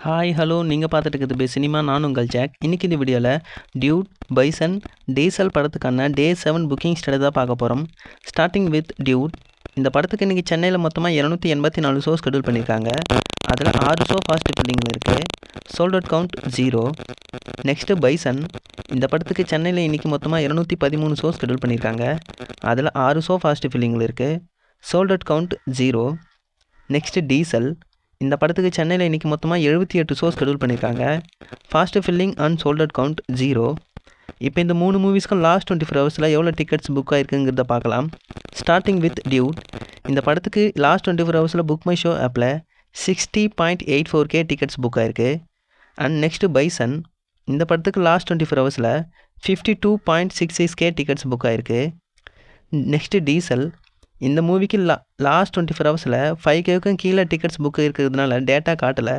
Hi hello நீங்கள் பார்த்துட்டு இருக்கிறது பே சினிமா. நான் உங்கள் ஜாக் இன்றைக்கி இந்த வீடியோவில் டியூட் பைசன் டீசல் படத்துக்கான டே செவன் புக்கிங் ஸ்டடி தான் பார்க்க போகிறோம் ஸ்டார்டிங் வித் டியூட் இந்த படத்துக்கு இன்றைக்கி சென்னையில் மொத்தமாக இரநூத்தி எண்பத்தி நாலு ஷோ ஷெடியூல் பண்ணியிருக்காங்க அதில் ஆறு ஷோ ஃபாஸ்ட் பில்டிங்கில் இருக்குது sold out count zero next Bison இந்த படத்துக்கு சென்னையில் இன்றைக்கி மொத்தமாக இரநூத்தி பதிமூணு ஷோ ஷெடியூல் பண்ணியிருக்காங்க அதில் ஆறு ஷோ ஃபாஸ்ட் ஃபில்லிங்கில் இருக்குது sold out count zero next Diesel இந்த படத்துக்கு சென்னையில் இன்றைக்கி மொத்தமாக எழுபத்தி எட்டு ஷோ ஷெடியூல் பண்ணியிருக்காங்க fast filling and sold out count zero இப்போ இந்த மூணு மூவிஸ்க்கும் லாஸ்ட் டுவெண்ட்டி ஃபோர் ஹவர்ஸில் எவ்வளோ டிக்கெட்ஸ் புக் ஆயிருக்குங்கிறத பார்க்கலாம். ஸ்டார்டிங் வித் டியூட் இந்த படத்துக்கு லாஸ்ட் டுவெண்ட்டி ஃபோர் ஹவர்ஸில் புக் மை ஷோ ஆப்பில் sixty point eight four K tickets book ஆயிருக்கு. அண்ட் நெக்ஸ்ட்டு பைசன் இந்த படத்துக்கு லாஸ்ட் டுவெண்ட்டி ஃபோர் ஹவர்ஸில் fifty two point six six K tickets book ஆயிருக்கு. நெக்ஸ்ட்டு டீசல் இந்த மூவிக்கு லா லாஸ்ட் டுவெண்ட்டி ஃபோர் ஹவர்ஸில் ஃபைவ் கேவுக்கும் கீழே டிக்கெட்ஸ் புக் இருக்கிறதுனால டேட்டா காட்டலை.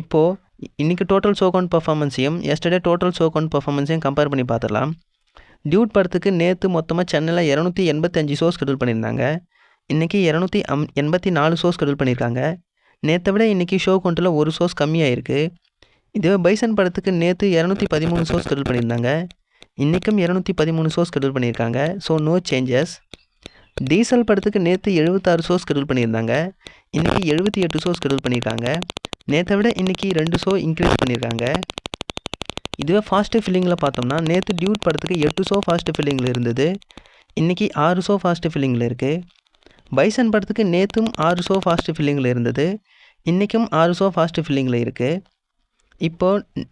இப்போது இன்றைக்கி டோட்டல் ஷோ கவுண்ட் பர்ஃபார்மன்ஸையும் எஸ்டர்டே டோட்டல் ஷோ கவுண்ட் பர்ஃபார்மன்ஸையும் கம்பேர் பண்ணி பார்த்துடலாம் டியூட் படத்துக்கு நேற்று மொத்தமாக சென்னையில் இரநூத்தி எண்பத்தஞ்சு ஷோ ஸ்கெடியூல் பண்ணியிருந்தாங்க. இன்றைக்கி இரநூத்தி அம் எண்பத்தி நாலு ஷோ ஸ்கெடியூல் பண்ணியிருக்காங்க. நேற்றை விட இன்றைக்கி ஷோ கவுண்ட்டில் ஒரு ஷோஸ் கம்மியாயிருக்கு. இதுவே பைசன் படத்துக்கு நேற்று இரநூத்தி பதிமூணு ஷோ ஸ்கெடியூல் பண்ணியிருந்தாங்க. இன்றைக்கும் இரநூத்தி பதிமூணு ஷோ ஸ்கெடியூல் பண்ணியிருக்காங்க. ஸோ நோ சேஞ்சஸ் டீசல் படத்துக்கு நேற்று எழுபத்தாறு ஷோ ஸ்கெடியூல் பண்ணியிருந்தாங்க. இன்றைக்கி எழுபத்தி எட்டு ஷோ ஸ்கெடியூல் பண்ணியிருக்காங்க. நேற்றை விட இன்றைக்கி ரெண்டு ஷோ இன்க்ரீஸ் பண்ணியிருக்காங்க. இதுவே ஃபாஸ்ட்டு ஃபில்லிங்கில் பார்த்தோம்னா நேற்று டியூட் படத்துக்கு எட்டு ஷோ ஃபாஸ்ட்டு ஃபில்லிங்கில் இருந்தது. இன்றைக்கி ஆறு ஷோ ஃபாஸ்ட்டு ஃபில்லிங்கில் இருக்குது பைசன் படத்துக்கு நேற்றும் ஆறு ஷோ ஃபாஸ்ட்டு ஃபில்லிங்கில் இருந்தது. இன்றைக்கும் ஆறு ஷோ ஃபாஸ்ட்டு ஃபில்லிங்கில் இருக்குது இப்போது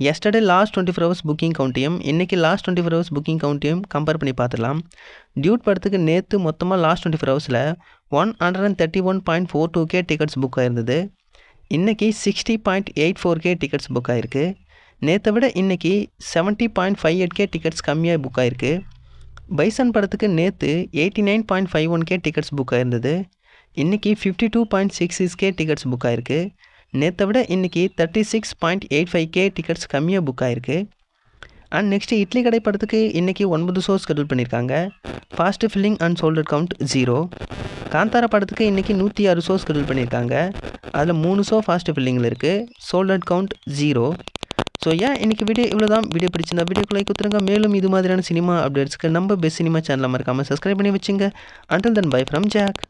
yesterday last twenty four hours booking கவுண்ட்டையும் இன்றைக்கி last twenty four hours booking கவுண்ட்டையும் compare பண்ணி பார்த்துடலாம். டியூட் படத்துக்கு நேற்று மொத்தமாக லாஸ்ட் டுவெண்ட்டி ஃபோர் ஹவர்ஸில் one hundred and thirty one point four two K tickets book ஆயிருந்தது. இன்றைக்கி sixty point eight four K tickets book ஆயிருக்கு. நேற்றை விட இன்றைக்கி seventy point five eight K tickets கம்மியாக புக் ஆயிருக்கு. பைசன் படத்துக்கு நேற்று eighty nine point five one K tickets book ஆயிருந்தது. இன்றைக்கி fifty two point six six K tickets book ஆயிருக்கு. நேற்றை விட இன்றைக்கி thirty six point eight five K tickets கம்மியாக புக் ஆயிருக்கு. அண்ட் நெக்ஸ்ட்டு இட்லி கடை படத்துக்கு இன்றைக்கி ஒன்பது ஷோ ஸ்கெடியூல் பண்ணியிருக்காங்க fast filling and sold out count zero Kantara படத்துக்கு இன்றைக்கி நூற்றி ஆறு ஷோ ஸ்கெடியூல் பண்ணியிருக்காங்க அதில் மூணு ஷோ ஃபாஸ்ட்டு ஃபில்லிங்கில் இருக்குது சோல்டர் கவுண்ட் ஜீரோ ஸோ ஏன் இன்றைக்கி வீடியோ இவ்வளோ தான் வீடியோ பிடிச்சிருந்தா வீடியோக்கு லைக் கொடுத்துருங்க. மேலும் இது மாதிரியான சினிமா அப்டேட்ஸ்க்கு நம்ம பெஸ்ட் சினிமா சேனலில் மறக்காமல் சப்ஸ்கிரைப் பண்ணி வச்சுங்க. Until then bye from Jack